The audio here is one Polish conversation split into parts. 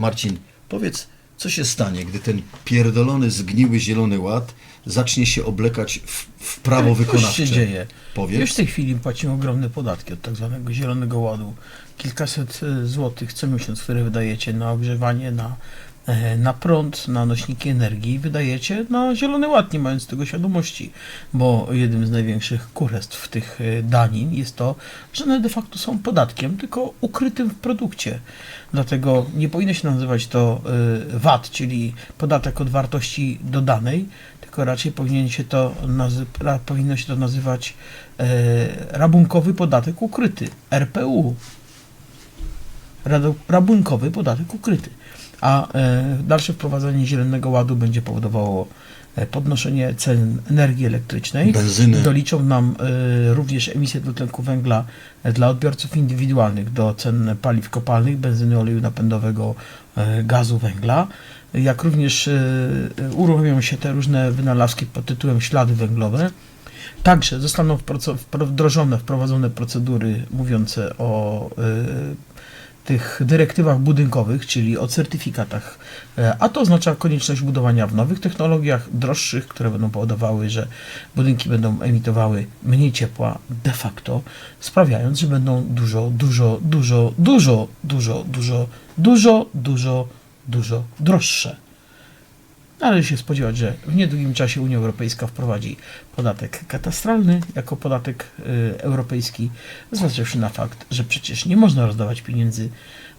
Marcin, powiedz, co się stanie, gdy ten pierdolony, zgniły Zielony Ład zacznie się oblekać w, w prawo Już wykonawcze? się dzieje. Powiedz. Już w tej chwili płacimy ogromne podatki od tak zwanego zielonego ładu. Kilkaset e, złotych co miesiąc, które wydajecie na ogrzewanie, na, na prąd, na nośniki energii, wydajecie na zielony ład, nie mając tego świadomości. Bo jednym z największych kurestw tych e, danin jest to, że one de facto są podatkiem, tylko ukrytym w produkcie. Dlatego nie powinno się nazywać to e, VAT, czyli podatek od wartości dodanej, tylko raczej powinien się to powinno się to nazywać e, rabunkowy podatek ukryty, RPU. Rabunkowy podatek ukryty. A e, dalsze wprowadzenie Zielonego Ładu będzie powodowało e, podnoszenie cen energii elektrycznej. Benzyny. Doliczą nam e, również emisję dwutlenku węgla dla odbiorców indywidualnych do cen paliw kopalnych, benzyny, oleju napędowego, gazu, węgla. Jak również uruchomią się te różne wynalazki pod tytułem ślady węglowe. Także zostaną wdrożone, wprowadzone procedury mówiące o tych dyrektywach budynkowych, czyli o certyfikatach, E, a to oznacza konieczność budowania w nowych technologiach, droższych, które będą powodowały, że budynki będą emitowały mniej ciepła de facto, sprawiając, że będą dużo, dużo, dużo, dużo, dużo, dużo, dużo, dużo, dużo droższe. Należy się spodziewać, że w niedługim czasie Unia Europejska wprowadzi podatek katastralny jako podatek y, europejski, zważywszy na fakt, że przecież nie można rozdawać pieniędzy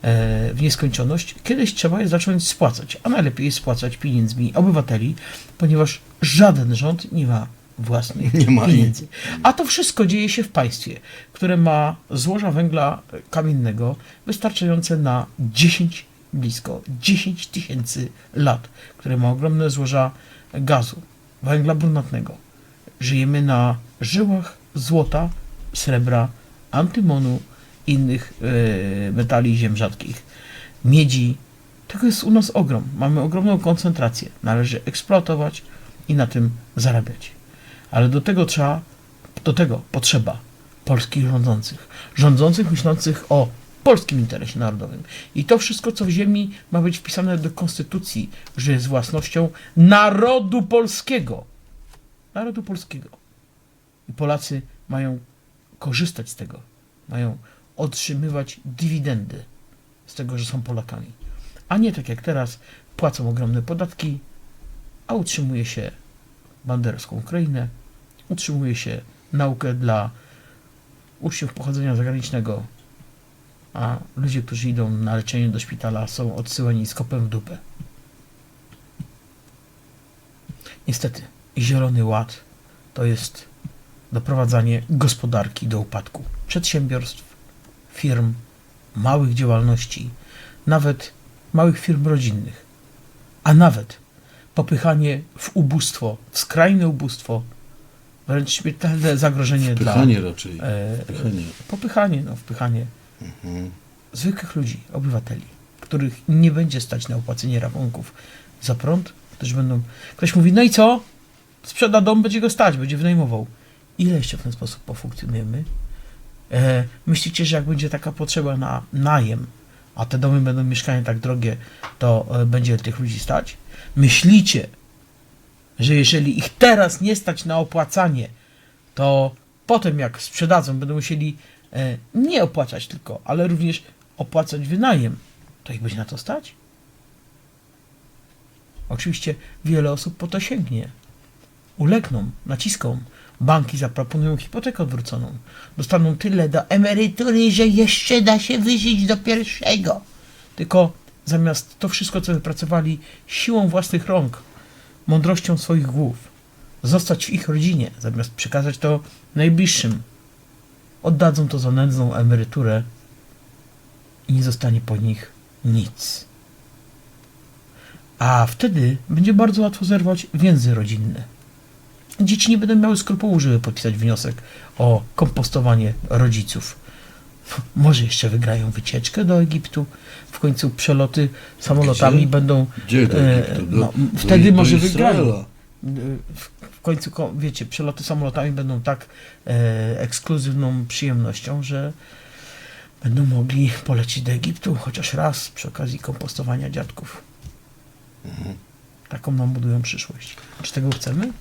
e, w nieskończoność. Kiedyś trzeba je zacząć spłacać, a najlepiej spłacać pieniędzmi obywateli, ponieważ żaden rząd nie ma własnych Nie pieniędzy. A to wszystko dzieje się w państwie, które ma złoża węgla kamiennego wystarczające na 10, blisko 10 tysięcy lat, które ma ogromne złoża gazu, węgla brunatnego. Żyjemy na żyłach złota, srebra, antymonu, innych e, metali ziem rzadkich, miedzi. Tego jest u nas ogrom. Mamy ogromną koncentrację. Należy eksploatować i na tym zarabiać. Ale do tego trzeba, do tego potrzeba polskich rządzących. Rządzących myślących o polskim interesie narodowym. I to wszystko, co w ziemi ma być wpisane do konstytucji, że jest własnością narodu polskiego. Narodu polskiego. I Polacy mają korzystać z tego. Mają otrzymywać dywidendy z tego, że są Polakami. A nie tak jak teraz płacą ogromne podatki, a utrzymuje się banderską Ukrainę, utrzymuje się naukę dla uczniów pochodzenia zagranicznego, a ludzie, którzy idą na leczenie do szpitala są odsyłani z kopem w dupę. Niestety, Zielony Ład to jest doprowadzanie gospodarki do upadku. Przedsiębiorstw, firm, małych działalności, nawet małych firm rodzinnych, a nawet popychanie w ubóstwo, w skrajne ubóstwo, wręcz śmiertelne zagrożenie Pychanie dla... raczej. E, Pychanie. popychanie, no, wpychanie Mhm. zwykłych ludzi, obywateli, których nie będzie stać na opłacenie rachunków za prąd, którzy będą... Ktoś mówi, no i co? Sprzeda dom, będzie go stać, będzie wynajmował. Ile jeszcze w ten sposób pofunkcjonujemy? E, myślicie, że jak będzie taka potrzeba na najem, a te domy będą mieszkania tak drogie, to e, będzie tych ludzi stać? Myślicie, że jeżeli ich teraz nie stać na opłacanie, to potem jak sprzedadzą, będą musieli nie opłacać tylko, ale również opłacać wynajem, to ich będzie na to stać? Oczywiście wiele osób po to sięgnie. Ulegną naciskom. Banki zaproponują hipotekę odwróconą. Dostaną tyle do emerytury, że jeszcze da się wyżyć do pierwszego. Tylko zamiast to wszystko, co wypracowali siłą własnych rąk, mądrością swoich głów, zostać w ich rodzinie, zamiast przekazać to najbliższym, oddadzą to za nędzną emeryturę i nie zostanie po nich nic. A wtedy będzie bardzo łatwo zerwać więzy rodzinne. Dzieci nie będą miały skrupułu, żeby podpisać wniosek o kompostowanie rodziców. Może jeszcze wygrają wycieczkę do Egiptu. W końcu przeloty samolotami Gdzie? będą. Gdzie do e, Egiptu? Do, no, do- wtedy do może Izraela. wygrają. W, końcu, ko- wiecie, przeloty samolotami będą tak e, ekskluzywną przyjemnością, że będą mogli polecieć do Egiptu chociaż raz przy okazji kompostowania dziadków. Taką nam budują przyszłość. Czy tego chcemy?